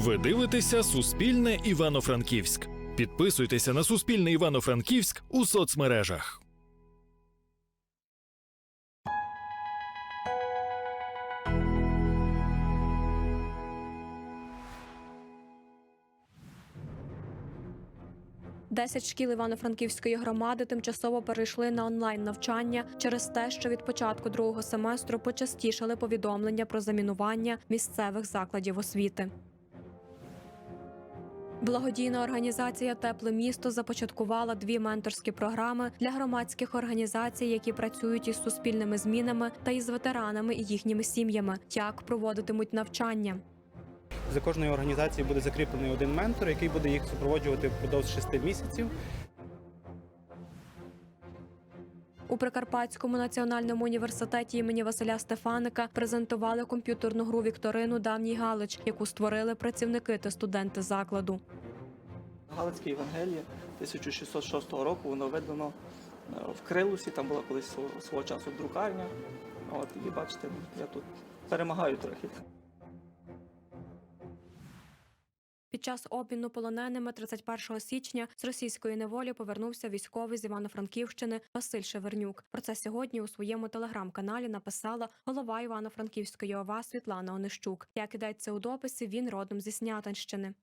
Ви дивитеся Суспільне Івано-Франківськ. Підписуйтеся на Суспільне Івано-Франківськ у соцмережах. Десять шкіл Івано-Франківської громади тимчасово перейшли на онлайн навчання через те, що від початку другого семестру почастішали повідомлення про замінування місцевих закладів освіти. Благодійна організація Тепле місто започаткувала дві менторські програми для громадських організацій, які працюють із суспільними змінами та із ветеранами і їхніми сім'ями, як проводитимуть навчання. За кожною організацією буде закріплений один ментор, який буде їх супроводжувати впродовж шести місяців. У Прикарпатському національному університеті імені Василя Стефаника презентували комп'ютерну гру Вікторину Давній Галич, яку створили працівники та студенти закладу. Галицьке Євангеліє 1606 року воно видано е, в Крилусі, там була колись свого, свого часу друкарня. От, і бачите, я тут перемагаю трохи. Під час обміну полоненими 31 січня з російської неволі повернувся військовий з Івано-Франківщини Василь Шевернюк. Про це сьогодні у своєму телеграм-каналі написала голова Івано-Франківської ОВА Світлана Онищук. Як йдеться у дописі, він родом зі Снятинщини.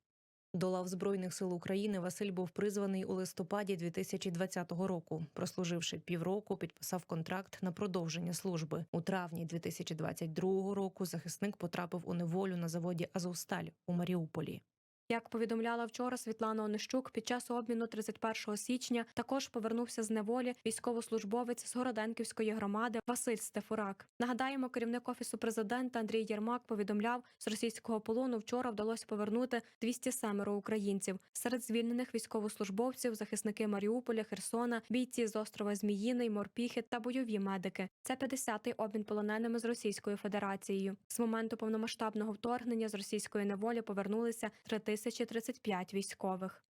До лав Збройних сил України Василь був призваний у листопаді 2020 року. Прослуживши півроку, підписав контракт на продовження служби. У травні 2022 року захисник потрапив у неволю на заводі Азовсталь у Маріуполі. Як повідомляла вчора Світлана Онищук, під час обміну 31 січня також повернувся з неволі військовослужбовець з Городенківської громади Василь Стефурак. Нагадаємо, керівник офісу президента Андрій Єрмак повідомляв, з російського полону вчора вдалося повернути 207 українців. Серед звільнених військовослужбовців захисники Маріуполя, Херсона, бійці з острова Зміїний, Морпіхи та бойові медики. Це 50-й обмін полоненими з Російською Федерацією. З моменту повномасштабного вторгнення з російської неволі повернулися 3035 військових.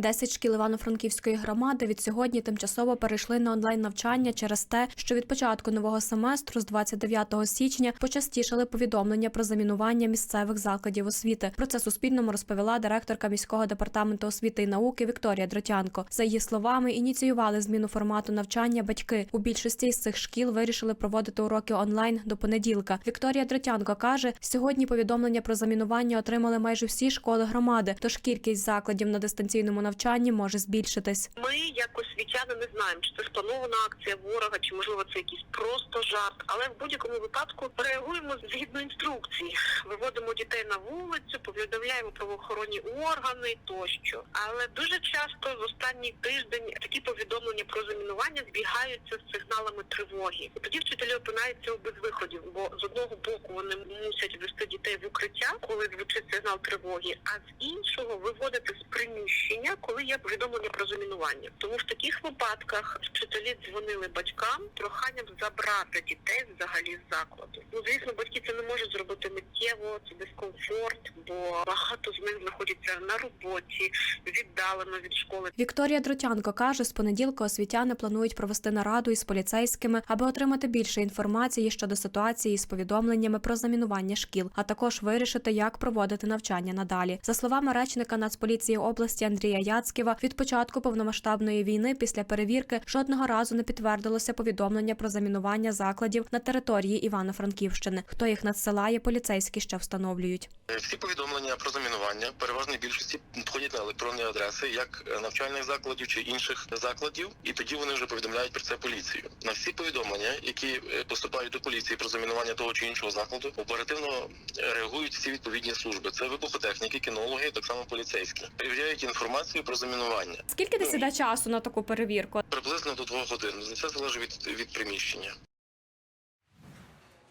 Десять шкіл Івано-Франківської громади від сьогодні тимчасово перейшли на онлайн навчання через те, що від початку нового семестру з 29 січня почастішали повідомлення про замінування місцевих закладів освіти. Про це Суспільному розповіла директорка міського департаменту освіти і науки Вікторія Дротянко. За її словами, ініціювали зміну формату навчання батьки. У більшості із цих шкіл вирішили проводити уроки онлайн до понеділка. Вікторія Дротянко каже, сьогодні повідомлення про замінування отримали майже всі школи громади, тож кількість закладів на дистанційному навчанні може збільшитись. Ми, як освітяни, не знаємо, чи це спланована акція ворога, чи можливо це якийсь просто жарт. Але в будь-якому випадку реагуємо згідно інструкції. Виводимо дітей на вулицю, повідомляємо правоохоронні органи тощо. Але дуже часто в останній тиждень такі повідомлення про замінування збігаються з сигналами тривоги. І тоді вчителі опинаються у безвиході, бо з одного боку вони мусять вести дітей в укриття, коли звучить сигнал тривоги, а з іншого виводити з приміщення, коли є повідомлення про замінування. Тому в таких випадках вчителі дзвонили батькам проханням забрати дітей взагалі з закладу. Ну звісно, батьки це не можуть зробити миттєво, це дискомфорт, бо багато з них знаходяться на роботі, віддалено від школи. Вікторія Дротянко каже, з понеділка освітяни планують провести нараду із поліцейськими, аби отримати більше інформації щодо ситуації з повідомленнями про замінування шкіл, а також вирішити, як проводити навчання надалі. За словами речника Нацполіції області Андрія Яцьківа, від початку повномасштабної війни після перевірки жодного разу не підтвердилося повідомлення про замінування закладів на території Івано-Франківщини. Хто їх надсилає, поліцейські ще встановлюють. Всі повідомлення про замінування переважній більшості входять на електронні адреси як навчальних закладів чи інших закладів, і тоді вони вже повідомляють про це поліцію. На всі повідомлення, які е, поступають до поліції про замінування того чи іншого закладу, оперативно реагують всі відповідні служби. Це вибухотехніки, кінологи, так само поліцейські. Перевіряють інформацію про замінування Скільки десь іде часу на таку перевірку? приблизно до двох годин. Це залежить від, від приміщення.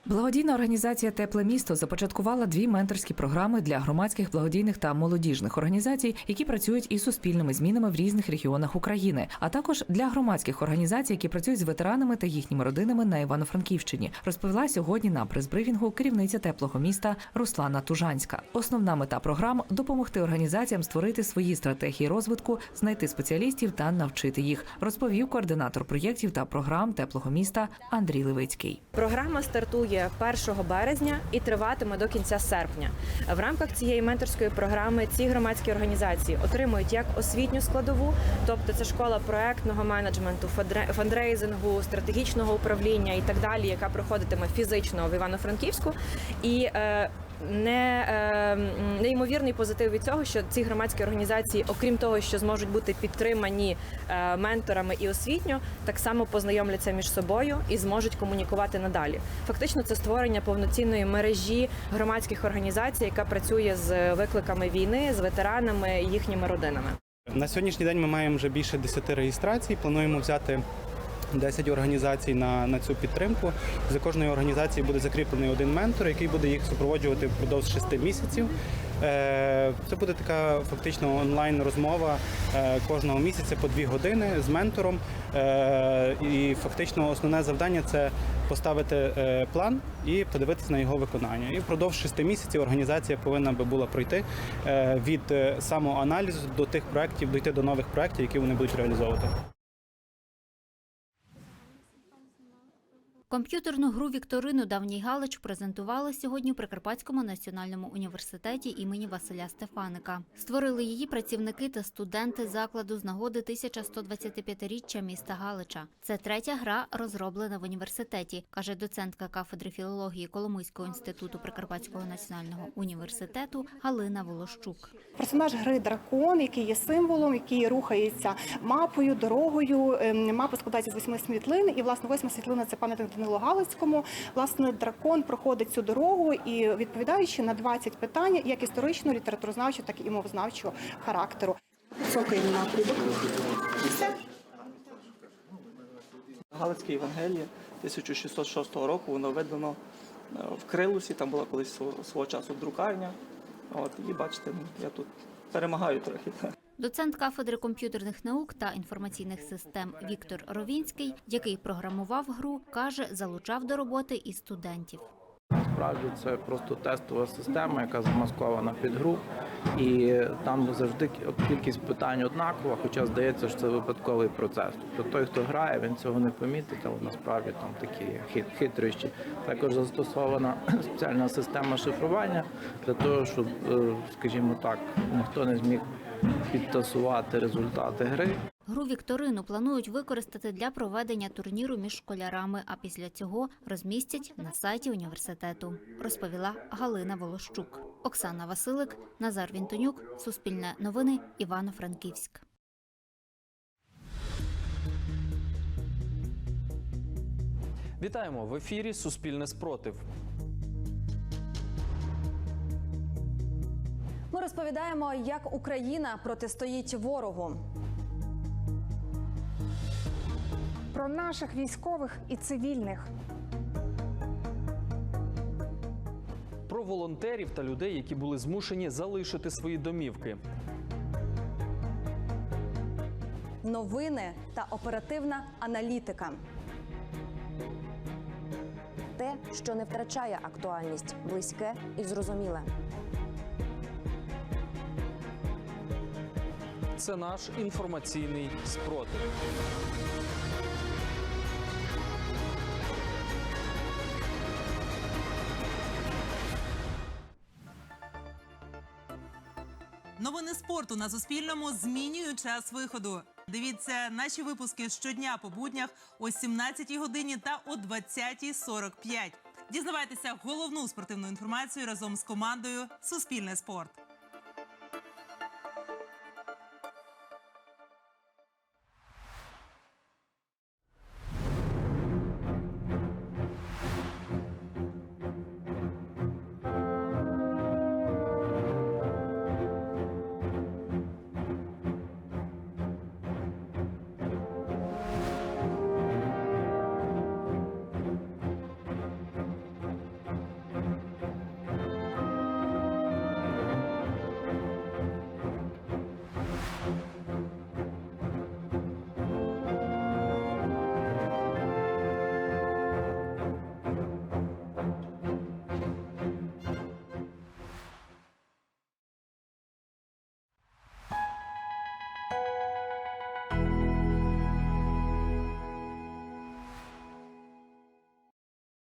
Благодійна організація Тепле місто започаткувала дві менторські програми для громадських благодійних та молодіжних організацій, які працюють із суспільними змінами в різних регіонах України, а також для громадських організацій, які працюють з ветеранами та їхніми родинами на Івано-Франківщині. Розповіла сьогодні на прес-брифінгу керівниця теплого міста Руслана Тужанська. Основна мета програм допомогти організаціям створити свої стратегії розвитку, знайти спеціалістів та навчити їх. Розповів координатор проєктів та програм теплого міста Андрій Левицький. Програма стартує стартує 1 березня і триватиме до кінця серпня. В рамках цієї менторської програми ці громадські організації отримують як освітню складову, тобто це школа проектного менеджменту, фандре- фандрейзингу, стратегічного управління і так далі, яка проходитиме фізично в Івано-Франківську. І е, не е, неймовірний позитив від цього, що ці громадські організації, окрім того, що зможуть бути підтримані е, менторами і освітньо, так само познайомляться між собою і зможуть комунікувати надалі. Фактично, це створення повноцінної мережі громадських організацій, яка працює з викликами війни, з ветеранами і їхніми родинами. На сьогоднішній день ми маємо вже більше 10 реєстрацій. Плануємо взяти 10 організацій на, на цю підтримку. За кожною організацією буде закріплений один ментор, який буде їх супроводжувати впродовж 6 місяців. Е, Це буде така фактично онлайн розмова е, кожного місяця по 2 години з ментором. Е, І фактично основне завдання це поставити план і подивитися на його виконання. І впродовж 6 місяців організація повинна би була пройти від самоаналізу до тих проєктів, дійти до нових проєктів, які вони будуть реалізовувати. Комп'ютерну гру Вікторину Давній Галич презентували сьогодні у Прикарпатському національному університеті імені Василя Стефаника. Створили її працівники та студенти закладу з нагоди 1125-річчя міста Галича. Це третя гра, розроблена в університеті, каже доцентка кафедри філології Коломийського інституту Прикарпатського національного університету Галина Волощук. Персонаж гри дракон, який є символом, який рухається мапою, дорогою. Ем, Мапа складається з восьми світлин, і власне восьма світлина це пам'ятник Данилу Галицькому. Власне, дракон проходить цю дорогу і відповідаючи на 20 питань, як історичного, літературознавчого, так і мовознавчого характеру. Цокаємо на кубок. Все. Галицьке Євангеліє 1606 року воно видано е, в Крилусі, там була колись свого, свого часу друкарня. От, і бачите, ну, я тут перемагаю трохи. Доцент кафедри комп'ютерних наук та інформаційних систем Віктор Ровінський, який програмував гру, каже, залучав до роботи і студентів. Насправді це просто тестова система, яка замаскована під гру, і там завжди кількість питань однакова, хоча здається, що це випадковий процес. Тобто той, хто грає, він цього не помітить, але насправді там такі хит- хитрощі. Також застосована спеціальна система шифрування для того, щоб, е, скажімо так, ніхто не зміг підтасувати результати гри. Гру Вікторину планують використати для проведення турніру між школярами, а після цього розмістять на сайті університету, розповіла Галина Волощук. Оксана Василик, Назар Вінтонюк, Суспільне новини, Івано-Франківськ. Вітаємо в ефірі Суспільне спротив. Ми розповідаємо, як Україна протистоїть ворогу. Про наших військових і цивільних. Про волонтерів та людей, які були змушені залишити свої домівки. Новини та оперативна аналітика. Те, що не втрачає актуальність, близьке і зрозуміле. Це наш інформаційний спротив. Новини спорту на Суспільному змінюють час виходу. Дивіться наші випуски щодня по буднях о 17 годині та о 20.45. Дізнавайтеся головну спортивну інформацію разом з командою Суспільне спорт.